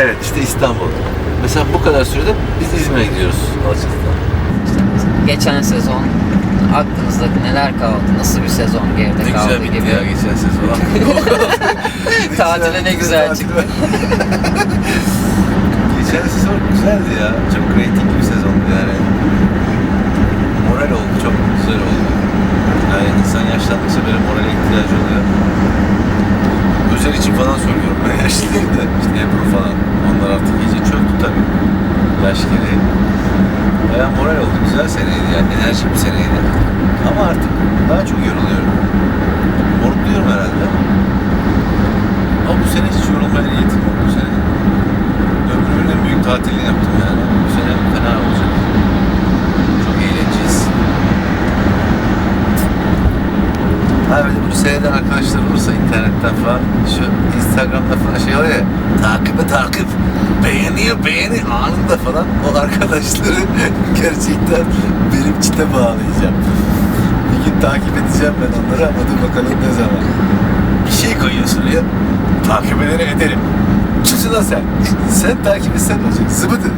Evet işte İstanbul. Mesela bu kadar sürede biz İzmir'e gidiyoruz Alaçatı'dan. Geçen sezon aklınızdaki neler kaldı? Nasıl bir sezon geride Ne kaldı güzel bitti gibi. ya geçen sezon. Tatile ne güzel çıktı. geçen sezon güzeldi ya. Çok rating bir sezondu yani. Moral oldu, çok güzel oldu. Yani insan yaşlandıkça böyle morale ihtiyacı oluyor. Özel için falan söylüyorum ben yaşlı değil de. İşte Ebru falan. Yaş gereği. Baya moral oldu. Güzel seneydi yani. Enerjik bir seneydi. Ama artık daha çok yoruluyorum. Morukluyorum herhalde. Ama bu sene hiç yorulmaya niyetim yok bu sene. Ömrümün en büyük tatilini yaptım yani. Bu sene fena olacak. Çok eğleneceğiz. Ha bir de bunu seyreden arkadaşlar olursa internetten falan şu Instagram'da falan şey oluyor ya takibe takip beğeniyor beğeni anında falan o arkadaşları gerçekten benim çite bağlayacağım. Bir gün takip edeceğim ben onları ama dur bakalım ne zaman. Bir şey koyuyorsun ya takip edeni ederim. Suçu da sen. Sen takip etsen olacak? Zıbıdı.